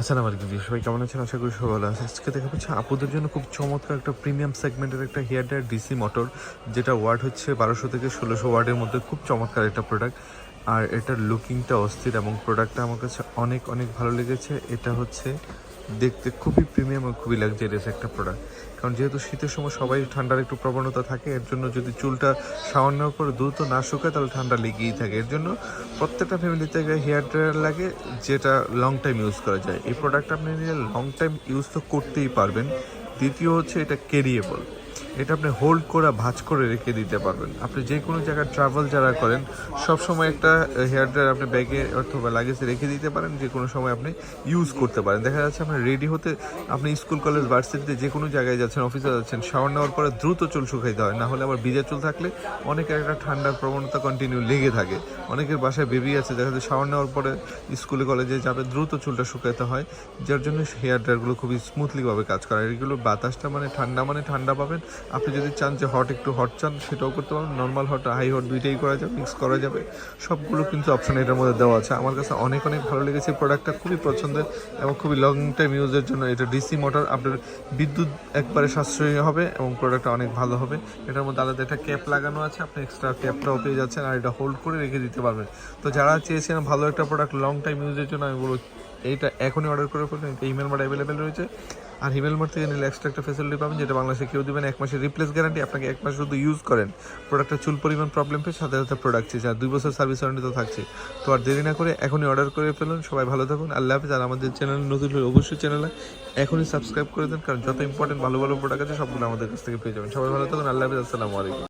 আসসালামু আলাইকুম সবাই কেমন আছেন? আশা করি সবাই ভালো আছে আজকে দেখা পাচ্ছি আপুদের জন্য খুব চমৎকার একটা প্রিমিয়াম সেগমেন্টের একটা হেয়ার ড্রায়ার ডিসি মোটর যেটা ওয়ার্ড হচ্ছে বারোশো থেকে ষোলোশো ওয়ার্ডের মধ্যে খুব চমৎকার একটা প্রোডাক্ট আর এটার লুকিংটা অস্থির এবং প্রোডাক্টটা আমার কাছে অনেক অনেক ভালো লেগেছে। এটা হচ্ছে দেখতে খুবই প্রিমিয়াম এবং খুবই লাক্সারিয়াস একটা প্রোডাক্ট কারণ যেহেতু শীতের সময় সবাই ঠান্ডার একটু প্রবণতা থাকে, এর জন্য যদি চুলটা সামান্য পরে দ্রুত না শুকায়, তাহলে ঠান্ডা লেগেই থাকে। এর জন্য প্রত্যেকটা ফ্যামিলিতে হেয়ার ড্রায়ার লাগে, যেটা লং টাইম ইউজ করা যায়। এই প্রোডাক্ট আপনি নিলে লং টাইম ইউজ তো করতেই পারবেন। দ্বিতীয় হচ্ছে এটা ক্যারিয়েবল এটা আপনি হোল্ড করে, ভাঁজ করে রেখে দিতে পারবেন। আপনি যে কোনো জায়গায় ট্রাভেল যারা করেন, সব সময় একটা হেয়ার ড্রায়ার আপনি ব্যাগে অথবা লাগেজে রেখে দিতে পারেন, যে কোনো সময় আপনি ইউজ করতে পারেন। দেখা যাচ্ছে আপনার রেডি হতে, আপনি স্কুল কলেজ ভার্সিটিতে যে কোনো জায়গায় যাচ্ছেন অফিসে যাচ্ছেন শাওয়ার নেওয়ার পরে দ্রুত চুল শুকাইতে হয়। না হলে আবার ভিজা চুল থাকলে অনেকের একটা ঠান্ডার প্রবণতা কন্টিনিউ লেগে থাকে। অনেকের বাসায় বেবি আছে, দেখা যাচ্ছে শাওয়ার নেওয়ার পরে স্কুলে কলেজে যাবে, দ্রুত চুলটা শুকাইতে হয়, যার জন্য হেয়ার ড্রায়ারগুলো খুবই স্মুথলিভাবে কাজ করে। এগুলো বাতাসটা মানে ঠান্ডা মানে ঠান্ডা পাবেন আপনি যদি চান যে হট একটু হট চান, সেটাও করতে পারেন। নর্মাল হট হাই হট দুইটাই করা যাবে মিক্স করা যাবে। সবগুলো কিন্তু অপশন এটার মধ্যে দেওয়া আছে। আমার কাছে অনেক অনেক ভালো লেগেছে প্রোডাক্টটা খুবই পছন্দের এবং খুবই লং টাইম ইউজের জন্য। এটা ডিসি মোটর আপনার বিদ্যুৎ একবারে সাশ্রয়ী হবে এবং প্রোডাক্টটা অনেক ভালো হবে। এটার মধ্যে আলাদা একটা ক্যাপ লাগানো আছে, আপনি এক্সট্রা ক্যাপটাও পেয়ে যাচ্ছেন। আর এটা হোল্ড করে রেখে দিতে পারবেন। তো যারা চেয়েছেন ভালো একটা প্রোডাক্ট লং টাইম ইউজের জন্য, আমি বলব এইটা এখনই অর্ডার করে ফেলুন এটা ইমেল মার্ট অ্যাভেলেবেল রয়েছে। আর হিমেল মার্ট থেকে নিলে এক্সট্রা একটা ফেসিলিটি পাবেন, যেটা বাংলাদেশে কেউ দিবেন এক মাসের রিপ্লেস গ্যারান্টি আপনাকে এক মাস শুধু ইউজ করেন। প্রোডাক্টটা চুল পরিমাণ প্রবলেম পেয়ে সাথে সাথে প্রোডাক্ট চেয়েছে আর দুই বছর সার্ভিস ওয়ারেন্টি তো থাকছে তো আর দেরি না করে এখনই অর্ডার করে ফেলুন। সবাই ভালো থাকুন। আল্লাহ হাফিজ। আর আমাদের চ্যানেল নতুন হলে অবশ্যই চ্যানেলে এখনই সাবস্ক্রাইব করে দেন। কারণ যত ইম্পর্টেন্ট ভালো ভালো প্রোডাক্ট আছে, সবগুলো আমাদের কাছ থেকে পেয়ে যাবেন। সবাই ভালো থাকুন। আল্লাহ হাফিজ। আসসালামু আলাইকুম।